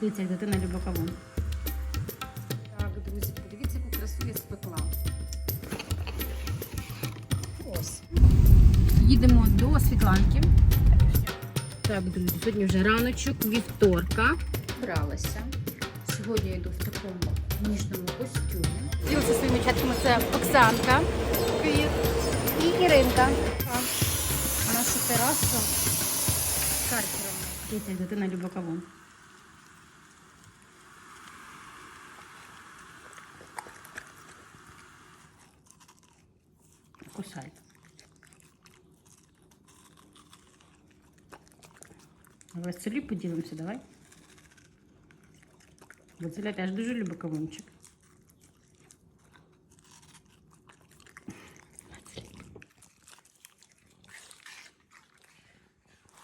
Дивіться, як дитина любить кавун. Так, друзі, подивіться, яку красу я спекла. Ось. Їдемо до Світланки. Так, друзі, сьогодні вже раночок, вівторка. Бралася. Сьогодні я йду в такому ніжному костюмі. Ділися своїми чатками це Оксанка. Привіт. І Іринка. А наша тераса Харкова. Дивіться, як дитина любить кавун. Кусай. Василі поділимося, давай. Василя теж дуже любить кавунчик.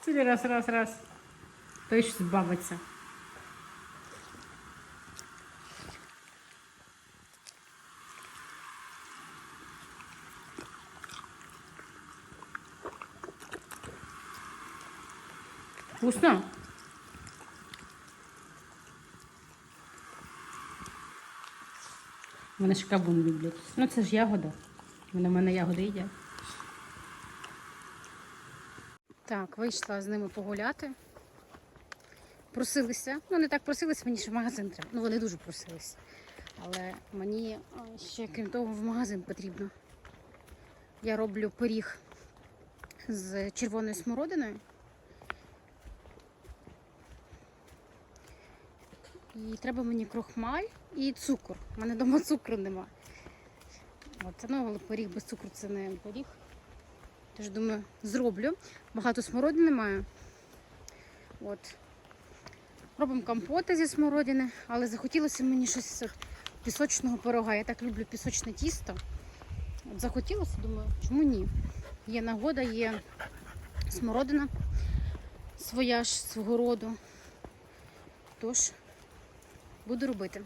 Цілий раз, раз, раз. Той ж збавиться. Вкусно? Вони ж кабун люблять. Ну це ж ягода. Вони в мене ягоди їдять. Так, вийшла з ними погуляти. Просилися. Ну, не так просилися, мені ще в магазин треба. Ну, вони дуже просилися. Але мені ще, крім того, в магазин потрібно. Я роблю пиріг з червоною смородиною. І треба мені крохмаль і цукор. У мене вдома цукру нема. От, ну, але пиріг без цукру це не пиріг. Тож думаю, зроблю. Багато смородини маю. От. Робимо компоти зі смородини, але захотілося мені щось от пісочного пирога. Я так люблю пісочне тісто. От захотілося, думаю, чому ні? Є нагода, є смородина своя ж свого роду. Тож буду робити.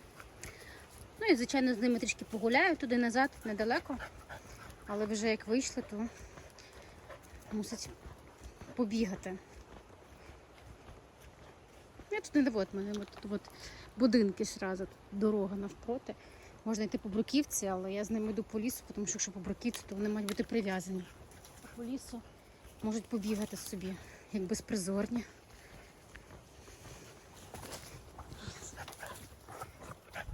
Ну і, звичайно, з ними трішки погуляю туди назад, недалеко. Але вже як вийшли, то мусить побігати. Я тут не довод мене, от тут от будинки тут дорога навпроти. Можна йти по бруківці, але я з ними йду по лісу, тому що якщо по бруківці, то вони мають бути прив'язані. По лісу можуть побігати собі, як безпризорні.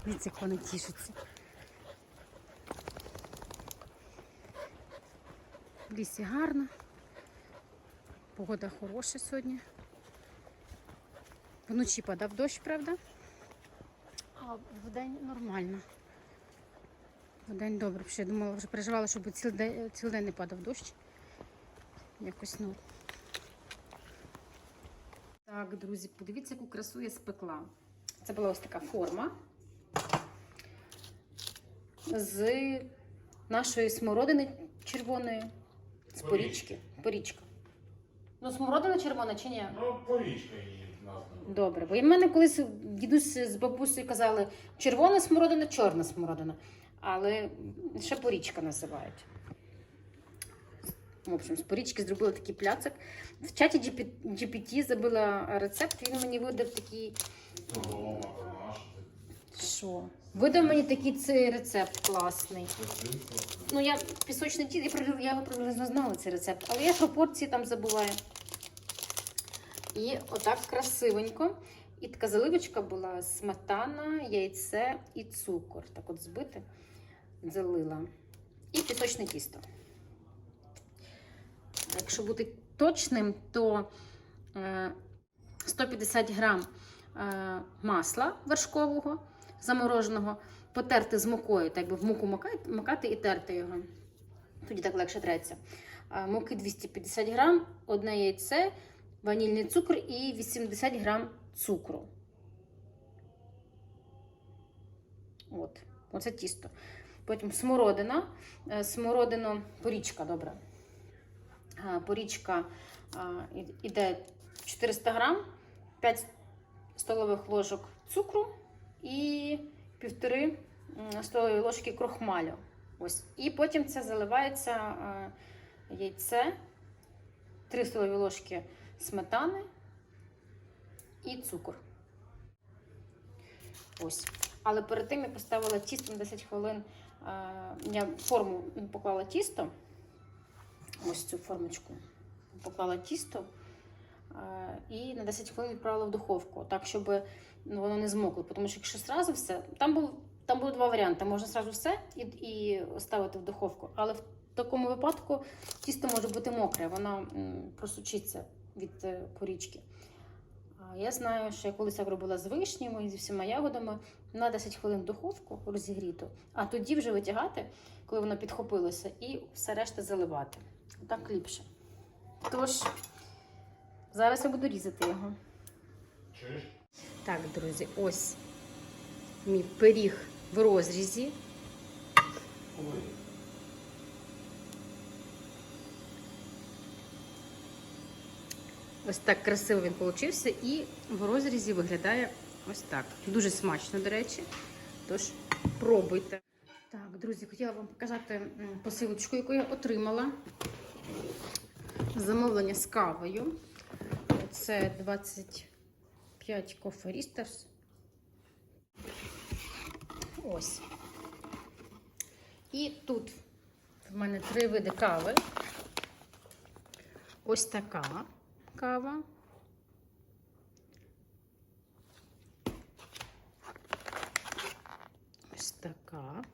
Дивіться, як вони тішаться. В лісі гарно. Погода хороша сьогодні. Вночі падав дощ, правда? А вдень нормально. Вдень добре. Я думала, вже переживала, щоб цілий день, цілий день не падав дощ. Якось ну. Так, друзі, подивіться, яку красу я спекла. Це була ось така форма з нашої смородини червоної, з порічки. Порічка. Ну, смородина червона чи ні? Ну, порічка її назва. Добре, бо в мене колись дідусь з бабусею казали червона смородина, чорна смородина. Але ще порічка називають. В общем, з порічки зробила такий пляцик. В чаті GPT забила рецепт, він мені видав такий. Промаш, Що? Видав мені такий цей рецепт класний. Ну, я пісочний ті, я, я приблизно знала цей рецепт, але я пропорції там забуваю. І отак красивенько. І така заливочка була сметана, яйце і цукор. Так от збите, залила. І пісочне тісто. Якщо бути точним, то е, 150 грам е, масла вершкового замороженого, потерти з мукою, так би в муку макати, і терти його. Тоді так легше треться. Муки 250 грам, одне яйце, ванільний цукор і 80 грам цукру. От, оце тісто. Потім смородина. Е, Смородину, порічка, добре. Порічка а, іде 400 грам, 5 столових ложок цукру і півтори столові ложки крохмалю. Ось. І потім це заливається е, яйце, 3 столові ложки сметани і цукор. Ось. Але перед тим я поставила тісто на 10 хвилин. е, Я форму поклала тісто. Ось цю формочку. Поклала тісто і на 10 хвилин відправила в духовку, так, щоб ну, воно не змокло. Тому що якщо зразу все, там був. Там було два варіанти. Можна зразу все і, і ставити в духовку. Але в такому випадку тісто може бути мокре, воно просучиться від е, порічки. Я знаю, що я колись так робила з вишнями і зі всіма ягодами на 10 хвилин в духовку розігріту, а тоді вже витягати, коли воно підхопилося, і все решта заливати. Так ліпше. Тож, зараз я буду різати його. Чуєш? Так, друзі, ось мій пиріг в розрізі. Ой. Ось так красиво він получився і в розрізі виглядає ось так. Дуже смачно, до речі. Тож пробуйте. Так, друзі, хотіла вам показати посилочку, яку я отримала. Замовлення з кавою. Це 25 Coffee Roasters. Ось. І тут в мене три види кави. Ось така кава. Ось така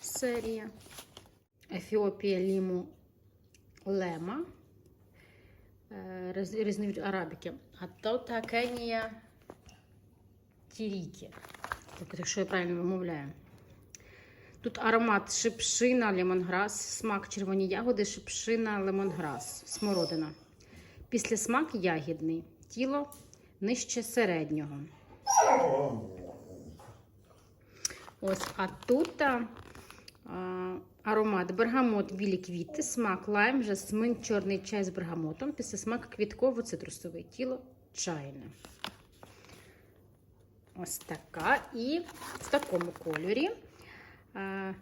серія. Ефіопія ліму лема. Е, різ- Різновид арабіки. А то та Кенія тірікі. Тобто, якщо я правильно вимовляю. Тут аромат шипшина, лемонграс, смак червоні ягоди, шипшина, лемонграс, смородина. Після смак ягідний, тіло нижче середнього. Ось, а тут аромат бергамот, білі квіти, смак лайм, жасмин, чорний чай з бергамотом, після смак квітково-цитрусовий, тіло чайне. Ось така. І в такому кольорі.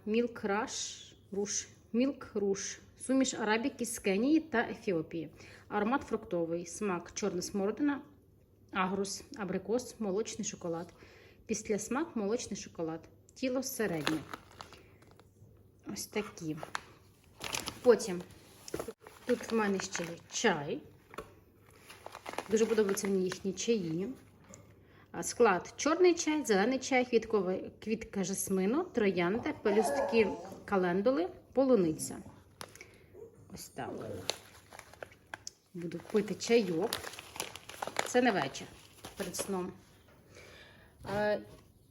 Мілк Раш Руш. Мілк Руш. Суміш арабіки з Кенії та Ефіопії. Аромат фруктовий, смак чорна смородина, агрус, абрикос, молочний шоколад. Після смак молочний шоколад. Тіло середнє. Ось такі. Потім тут в мене ще є чай. Дуже подобаються мені їхні чаї. Склад: чорний чай, зелений чай, квіткова квітка жасмину, троянда, пелюстки календули, полуниця. Ось так. Буду пити чайок. Це на вечір перед сном.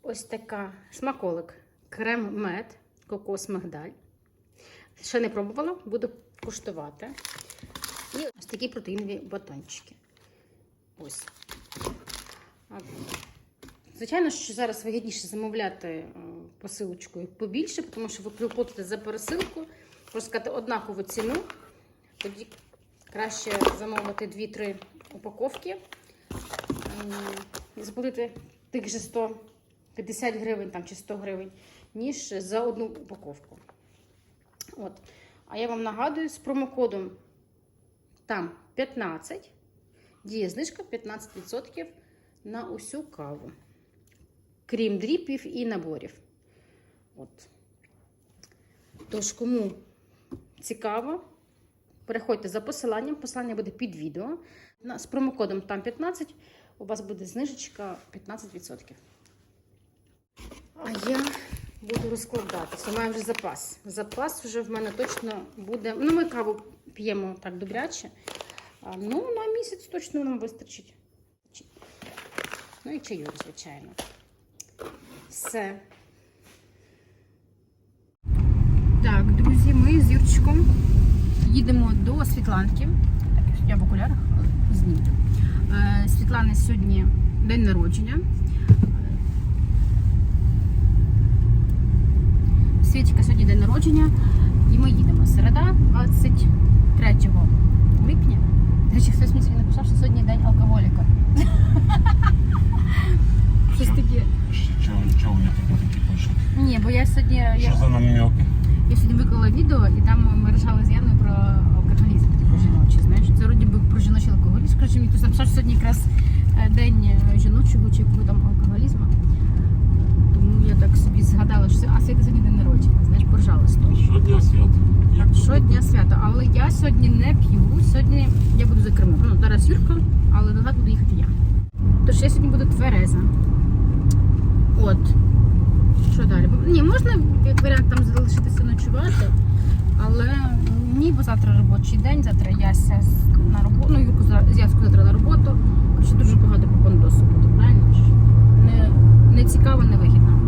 Ось така смаколик. Крем мед, кокос мигдаль. Ще не пробувала, буду куштувати. І ось такі протеїнові батончики. Ось. Звичайно, що зараз вигідніше замовляти е, посилочкою побільше, тому що ви приплатите за пересилку, можна сказати, однакову ціну. Тоді краще замовити 2-3 упаковки ем, заплатити тих же 150 гривень там, чи 100 гривень, ніж за одну упаковку. От. А я вам нагадую, з промокодом там 15, діє знижка 15% на усю каву. Крім дріпів і наборів. От. Тож, кому цікаво, переходьте за посиланням. Посилання буде під відео. З промокодом там 15 у вас буде знижечка 15%. А я буду розкладатися. Маю вже запас. Запас вже в мене точно буде. Ну, ми каву п'ємо так добряче. Ну, на місяць точно нам вистачить. Ну і чайок, звичайно. Все. Так, друзі, ми з Юрчиком їдемо до Світланки. Так, я в окулярах зніму. Е, Світлани сьогодні день народження. Свічка сьогодні день народження. І ми їдемо. Середа, 23 липня. До речі, хтось мені сьогодні написав, що сьогодні день алкоголіка. Щось таке. Чого, я тобі такі пишу? Ні, бо я сьогодні. Я, Що за намеки? я сьогодні виклала відео, і там ми рішали з Яною про алкоголізм типу, жіночий. Знаєш, це вроді би про жіночий алкоголізм. Коротше, мені хтось написав, що сьогодні якраз е, день е, жіночого чи якого не п'ю. Сьогодні я буду за кермом. Ну, зараз Юрка, але назад буду їхати я. Тож я сьогодні буду твереза. От. Що далі? Ні, можна як варіант там залишитися ночувати, але ні, бо завтра робочий день, завтра Яся на роботу. Ну, Юрку з завтра на роботу. Короче, дуже багато по кондосу буде, правильно? Не, не цікаво, не вигідно.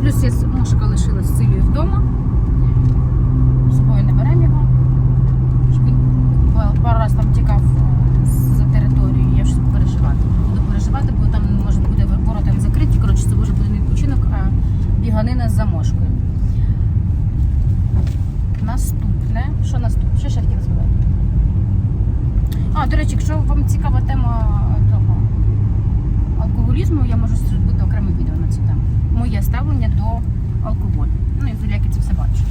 Плюс я мушка лишилась з Силією вдома. З собою не беремо його. Щоб він па- пару раз там тікав е, за територію, я щось переживати. Буду переживати, бо там може буде ворота не закриті. Коротше, це може буде не відпочинок, а біганина з замошкою. Наступне. Що наступне? Що ще хотіла сказати? А, до речі, якщо вам цікава тема того алкоголізму, я можу зробити окреме відео на цю тему. Моє ставлення до алкоголю. Ну і взагалі, як я це все бачу.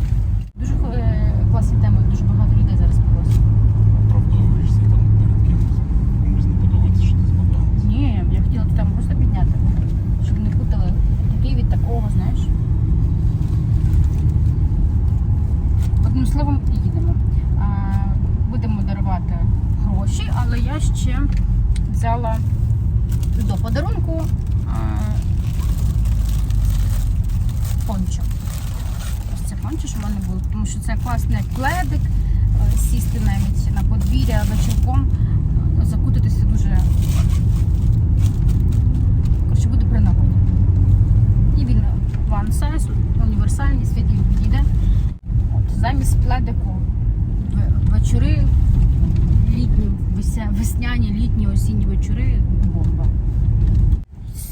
Дуже е, класні теми, дуже багато людей зараз просять. Оправдовуєшся там перед кимось. Комусь не подобається, що ти згадалася. Ні, я хотіла ту тему просто підняти, щоб не путали такий від такого, знаєш. Одним словом, їдемо. Будемо дарувати гроші, але я ще взяла до подарунку пончо. Ось це пончо, що в мене було, тому що це класний пледик, е, сісти навіть на подвір'я вечірком, е, закутатися дуже Коротше, буде при нагоді. І він one size, універсальний, світлі підійде. От, замість пледику вечори, літні, весняні, літні, осінні вечори бомба.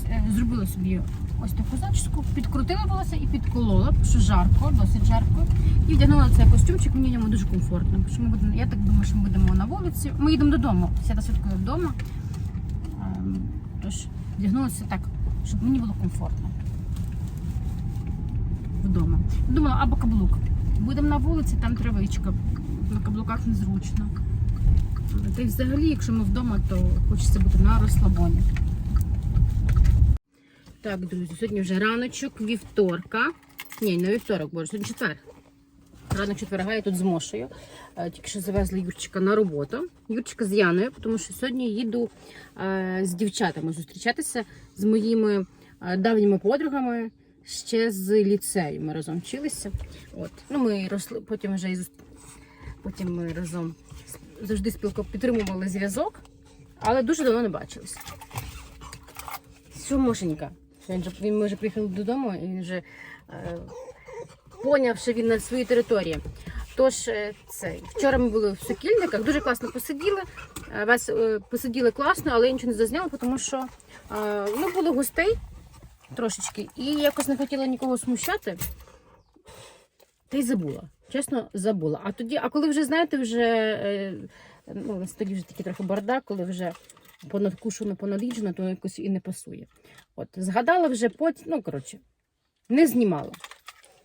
Е, Зробила собі ось таку зачіску, підкрутила волосся і підколола, що жарко, досить жарко. І вдягнула цей костюмчик, мені в ньому дуже комфортно. Що ми будемо, я так думаю, що ми будемо на вулиці. Ми їдемо додому, свята святкує вдома. Ем, Тож вдягнулася так, щоб мені було комфортно. Вдома. Думала, або каблук. Будемо на вулиці, там травичка. На каблуках незручно. Та й взагалі, якщо ми вдома, то хочеться бути на розслабоні. Так, друзі, сьогодні вже раночок вівторка. Ні, не вівторок, боже, сьогодні четвер. Ранок четверга я тут з Мошею. Е, Тільки що завезли Юрчика на роботу. Юрчика з Яною, тому що сьогодні їду е, з дівчатами зустрічатися з моїми е, давніми подругами ще з ліцею. Ми разом вчилися. От. Ну, ми росли, потім вже і зус- потім ми разом завжди спілко підтримували зв'язок, але дуже давно не бачилися. Що Мошенька? Він, ми вже приїхали додому, і він вже е, поняв, що він на своїй території. Тож, е, це, вчора ми були в сокільниках, дуже класно посиділи. Е, Вас е, посиділи класно, але я нічого не зазняла, тому що ну, було гостей трошечки, і якось не хотіла нікого смущати. Та й забула. Чесно, забула. А тоді, а коли вже, знаєте, вже е, ну, на столі вже такий трохи бардак, коли вже понадкушено, поналіджено, то якось і не пасує. От, згадала вже потім, ну, коротше, не знімала.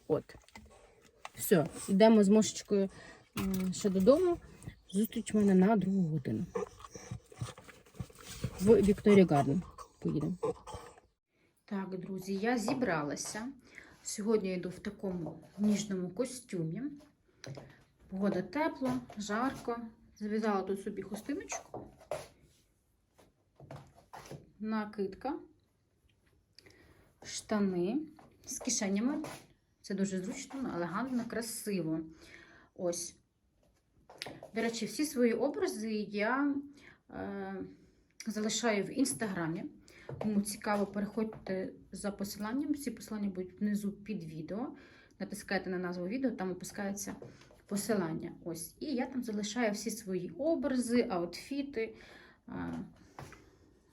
От. Все, йдемо з Мошечкою ще додому. Зустріч мене на другу годину. В Вікторія Гарден поїдемо. Так, друзі, я зібралася. Сьогодні йду в такому ніжному костюмі. Погода тепла, жарко. Зав'язала тут собі хустиночку. Накидка. Штани з кишенями. Це дуже зручно, елегантно, красиво. Ось. До речі, всі свої образи я е, залишаю в інстаграмі. Кому цікаво, переходьте за посиланням. Всі посилання будуть внизу під відео. Натискайте на назву відео, там опускається посилання. Ось. І я там залишаю всі свої образи, аутфіти,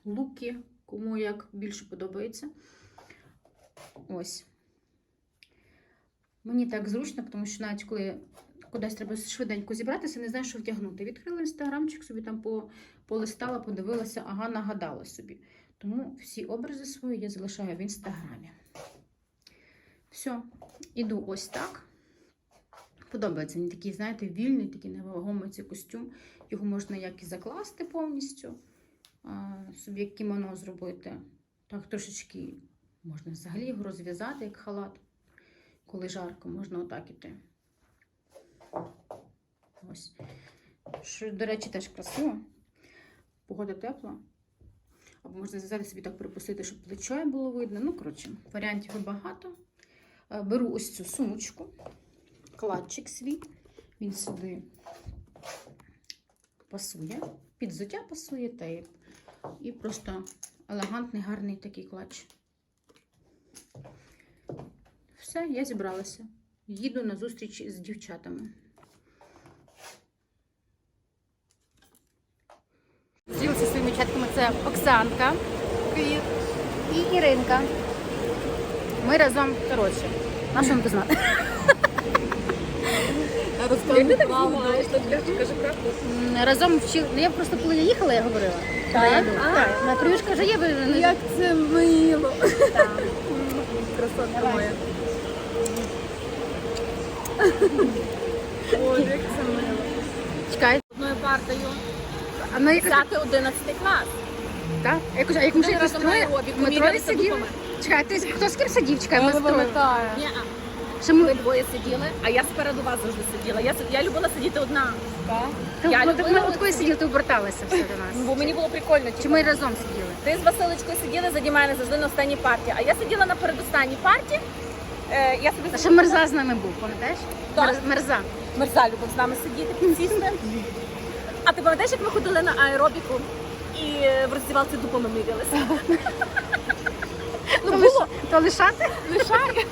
луки, кому як більше подобається. Ось. Мені так зручно, тому що навіть коли кудись треба швиденько зібратися, не знаю, що вдягнути. Відкрила інстаграмчик, собі там полистала, подивилася, ага, нагадала собі. Тому всі образи свої я залишаю в інстаграмі. Все, іду ось так. Подобається мені такий, знаєте, вільний, такий невагомий цей костюм. Його можна як і закласти повністю, собі як кімоно зробити. Так трошечки можна взагалі його розв'язати, як халат. Коли жарко, можна отак іти. Ось. Що, до речі, теж красиво. Погода тепла. Або можна взяти собі так припустити, щоб плечо було видно. Ну, коротше, варіантів багато. Е, Беру ось цю сумочку, кладчик свій. Він сюди пасує. Під взуття пасує та й і просто елегантний, гарний такий клач. Все, я зібралася. Їду на зустріч з дівчатами. Зустрілися своїми чатками. Це Оксанка. Привіт. І Іринка. Ми разом, коротше, на що вам знати? Разом вчили. Ну я просто коли я їхала, я говорила. Так? Я йду. Так. На привюшка вже є, ви Як це мило. Так. Красотка моя. Боже, як це мило. Чекай. Одною партою. А ну яка 10-11 клас. так? Я кажу, а як ми Ми ж троє? Ми троє сиділи. Чекай, ти хто з ким сидів? Чекай, ми з троє. Ні, Що Ми ми двоє сиділи, а я спереду вас завжди сиділа. Я, я любила сидіти одна. так. Та, Я ну, так ми от коли сиділи, ти оберталися все до нас. Бо мені було прикольно. Чи типу. ми разом сиділи? Ти з Василечкою сиділи заді мене завжди на останній парті. А я сиділа на передостанній парті. Е, я собі А ще мерза з нами був, пам'ятаєш? Так. Мерз- Мерза. Мерза любив з нами сидіти, підсісти. А ти пам'ятаєш, як ми ходили на аеробіку і в роздівалці дупами мірялися? Ну, було. То лишати? Лишай.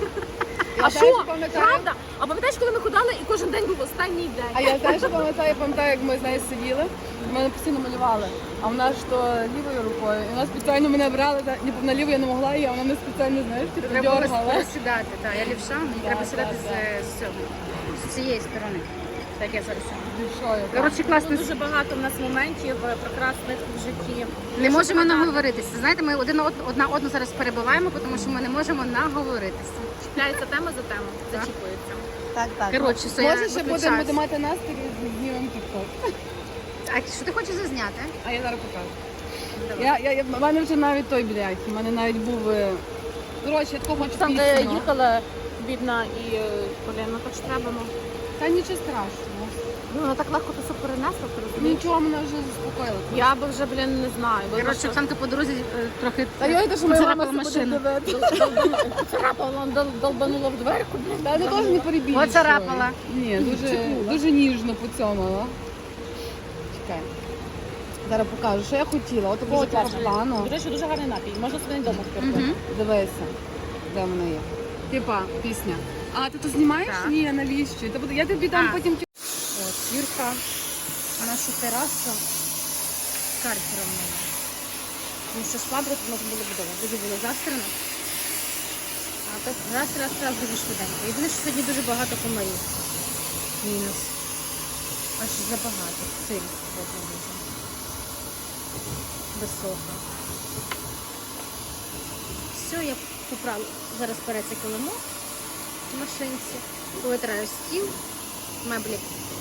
А що? Правда? А пам'ятаєш, коли ми ходили і кожен день був останній день? А я теж пам'ятаю, пам'ятаю, як ми з нею сиділи, і мене постійно малювали. А вона ж то лівою рукою. І вона спеціально мене брала, та, ні, на ліву я не могла, і вона мене спеціально, знаєш, типу, Треба дергала. сідати, так. Я лівша, мені треба сідати з, з цього, з цієї сторони. Так я зараз. Що я? Коротше, класно. дуже багато в нас моментів е, прекрасних в житті. Не можемо наговоритися. Знаєте, ми один од- одна одну зараз перебиваємо, тому що ми не можемо наговоритися. Чіпляється тема за тему, зачіпується. Так, так. Коротше, все, я Може, ще виключаюсь. будемо будемо мати настрій з знімемо тік-ток. А що ти хочеш зазняти? А я зараз покажу. Я, я, я, в мене вже навіть той блядь, у мене навіть був... е, Коротше, я тако хочу Там, де пісню. їхала бідна і е, блін, ну так ж треба, ну. Та нічого страшного. Ну, вона так легко то все перенесла, ти розумієш? Нічого мене вже заспокоїло. Я би вже, блін, не знаю. бо Коротше, що- Оксанка по дорозі е, трохи Та я йду, що моя мама поцарапала себе буде машину. дивити. Поцарапала, дол- долбанула в дверку, блін. Та це теж не перебільшую. Поцарапала. Ні, дуже, дуже ніжно поцьомала. Чекай. Зараз покажу, що я хотіла. От такого типу плану. Речі, дуже гарний напій. Можна собі вдома. Мгм. Дивися, де вона є. Типа, пісня. А ти то знімаєш? Так. Ні, навіщо? Та буде- Я тобі там А. потім От, Юрка, нашу терасу карфером мила. Тому що швабру тут можна було будувати. Дуже було застрано. А тут раз, раз, раз, дуже швиденько. Єдине, що сьогодні дуже багато комарів. Мінус. Аж забагато. Силь сьогодні дуже. Висока. Все, я поправлю. Зараз переться килимок в машинці. Повитираю стіл меблі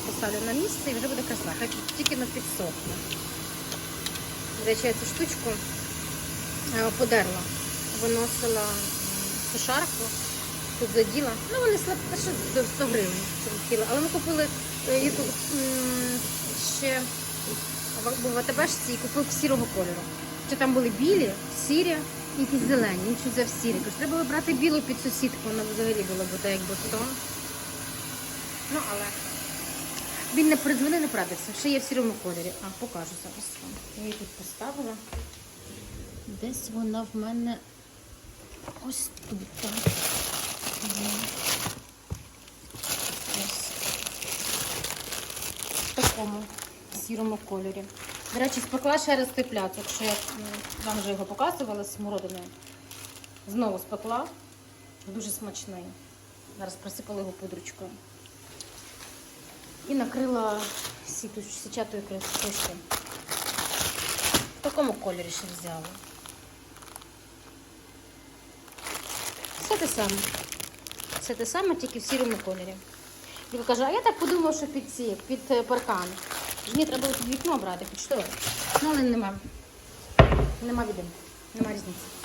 поставлю на місце і вже буде краса. Хай тільки не підсохне. До речі, цю штучку е, подерла. Виносила сушарку, тут заділа. Ну, вони слаб, та що до 100 гривень. Але ми купили е, її ще в- АТБшці і купив сірого кольору. Що там були білі, сірі якісь зелені. Взяв сірі. Кажу, треба було брати білу під сусідку, вона взагалі була б якби в. Ну, але він не призвене, не прадився. Ще є в сірому кольорі. А, покажу зараз вам. Я її тут поставила. Десь вона в мене ось тут. так. Ось. В такому сірому кольорі. До речі, спекла ще раз той пляцок, що я вам вже його показувала з смородиною. Знову спекла. Дуже смачний. Зараз присипала його пудручкою. І накрила січатою кришкою. В такому кольорі ще взяла. Все те саме. Все те саме, тільки в сірому кольорі. Він каже, а я так подумав, що під ці, під е, паркан. Мені треба було під вікно брати, під штори. Ну, але нема. Нема відомо. Нема різниці.